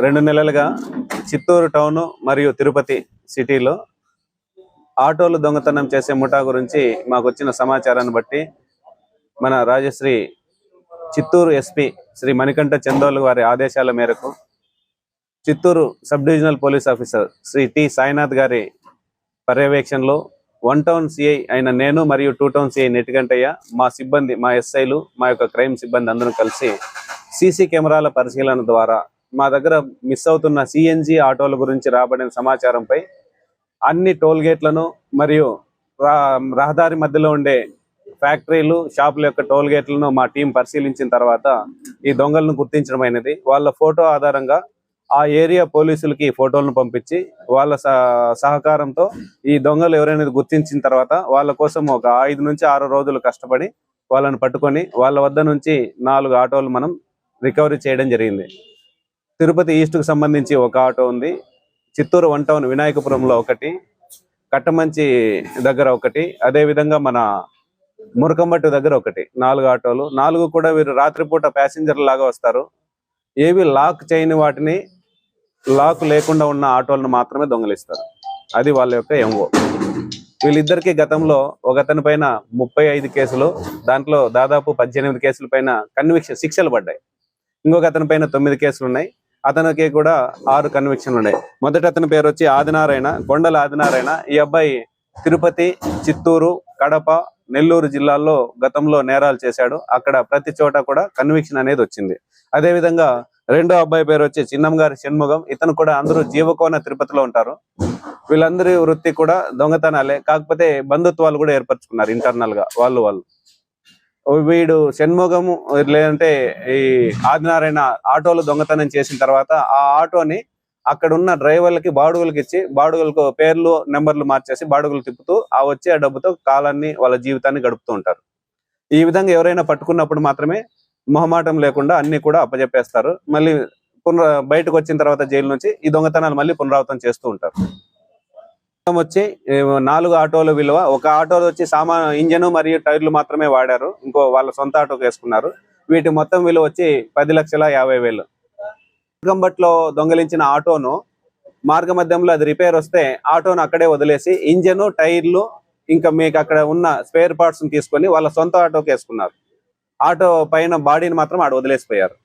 రెండు నెలలుగా చిత్తూరు టౌన్ మరియు తిరుపతి సిటీలో ఆటోలు దొంగతనం చేసే ముఠా గురించి మాకు వచ్చిన సమాచారాన్ని బట్టి మన రాజశ్రీ చిత్తూరు ఎస్పీ శ్రీ మణికంఠ చందోలు వారి ఆదేశాల మేరకు Chittoor sub divisional police officer Shri T Sainath గారి పర్యవేక్షణలో వన్ టౌన్ సిఐ అయిన నేను మరియు టూ టౌన్ సిఐ నెటికంటయ్య మా సిబ్బంది మా ఎస్ఐలు మా యొక్క క్రైమ్ సిబ్బంది అందరూ కలిసి సీసీ కెమెరాల పరిశీలన ద్వారా మా దగ్గర మిస్ అవుతున్న సిఎన్జి ఆటోల గురించి రాబడిన సమాచారంపై అన్ని టోల్ గేట్లను మరియు రహదారి మధ్యలో ఉండే ఫ్యాక్టరీలు షాపుల యొక్క టోల్ గేట్లను మా టీం పరిశీలించిన తర్వాత ఈ దొంగలను గుర్తించడం వాళ్ళ ఫోటో ఆధారంగా ఆ ఏరియా పోలీసులకి ఫోటోలను పంపించి వాళ్ళ సహకారంతో ఈ దొంగలు ఎవరైనా గుర్తించిన తర్వాత వాళ్ళ కోసం ఒక ఐదు నుంచి ఆరు రోజులు కష్టపడి వాళ్ళని పట్టుకొని వాళ్ళ వద్ద నుంచి నాలుగు ఆటోలు మనం రికవరీ చేయడం జరిగింది. తిరుపతి ఈస్ట్కు సంబంధించి ఒక ఆటో ఉంది. చిత్తూరు వన్ టౌన్ వినాయకపురంలో ఒకటి కట్టమంచి దగ్గర ఒకటి అదే విధంగా మన మురకంబట్టు దగ్గర ఒకటి నాలుగు ఆటోలు. నాలుగు కూడా వీరు రాత్రిపూట ప్యాసింజర్ లాగా వస్తారు. ఏవి లాక్ చేయని వాటిని లాక్ లేకుండా ఉన్న ఆటోలను మాత్రమే దొంగలిస్తారు. అది వాళ్ళ యొక్క ఎంఓ. వీళ్ళిద్దరికి గతంలో ఒకతని పైన ముప్పై ఐదు కేసులు దాంట్లో దాదాపు పద్దెనిమిది కేసుల పైన కన్విక్షన్ శిక్షలు పడ్డాయి. ఇంకొక అతని పైన తొమ్మిది కేసులు ఉన్నాయి. అతనికి కూడా ఆరు కన్విక్షన్లు ఉన్నాయి మొదట అతని పేరు వచ్చి ఆదినారాయణ కొండల ఆదినారాయణ. ఈ అబ్బాయి తిరుపతి చిత్తూరు కడప నెల్లూరు జిల్లాల్లో గతంలో నేరాలు చేశాడు. అక్కడ ప్రతి చోట కూడా కన్విక్షన్ అనేది వచ్చింది. అదే విధంగా రెండో అబ్బాయి పేరు వచ్చి చిన్నంగారి షణ్ముఖం. ఇతను కూడా అందరూ జీవకోన తిరుపతిలో ఉంటారు. వీళ్ళందరి వృత్తి కూడా దొంగతనాలే. కాకపోతే బంధుత్వాలు కూడా ఏర్పరచుకున్నారు ఇంటర్నల్గా వాళ్ళు వాళ్ళు. వీడు షణ్ముఖము లేదంటే ఈ ఆదినారాయణ ఆటోలు దొంగతనం చేసిన తర్వాత ఆ ఆటోని అక్కడ ఉన్న డ్రైవర్లకి బాడుగులకి ఇచ్చి బాడుగులకు పేర్లు నెంబర్లు మార్చేసి బాడుగులు తిప్పుతూ ఆ వచ్చే డబ్బుతో కాలాన్ని వాళ్ళ జీవితాన్ని గడుపుతూ ఉంటారు. ఈ విధంగా ఎవరైనా పట్టుకున్నప్పుడు మాత్రమే మొహమాటం లేకుండా అన్ని కూడా అప్పజెప్పేస్తారు. మళ్ళీ పునర బయటకు వచ్చిన తర్వాత జైలు నుంచి ఈ దొంగతనాలు మళ్ళీ పునరావృతం చేస్తూ ఉంటారు. వచ్చి నాలుగు ఆటోల విలువ. ఒక ఆటో వచ్చి సామాన్ ఇంజన్ మరియు టైర్లు మాత్రమే వాడారు. ఇంకో వాళ్ళ సొంత ఆటోకి వేసుకున్నారు. వీటి మొత్తం విలువ వచ్చి పది లక్షల యాభై వేలు. కంబట్లో దొంగలించిన ఆటోను మార్గ మధ్యంలో అది రిపేర్ వస్తే ఆటోను అక్కడే వదిలేసి ఇంజన్ టైర్లు ఇంకా మీకు అక్కడ ఉన్న స్పేర్ పార్ట్స్ తీసుకొని వాళ్ళ సొంత ఆటోకి వేసుకున్నారు. ఆటో పైన బాడీని మాత్రం ఆడ వదిలేసిపోయారు.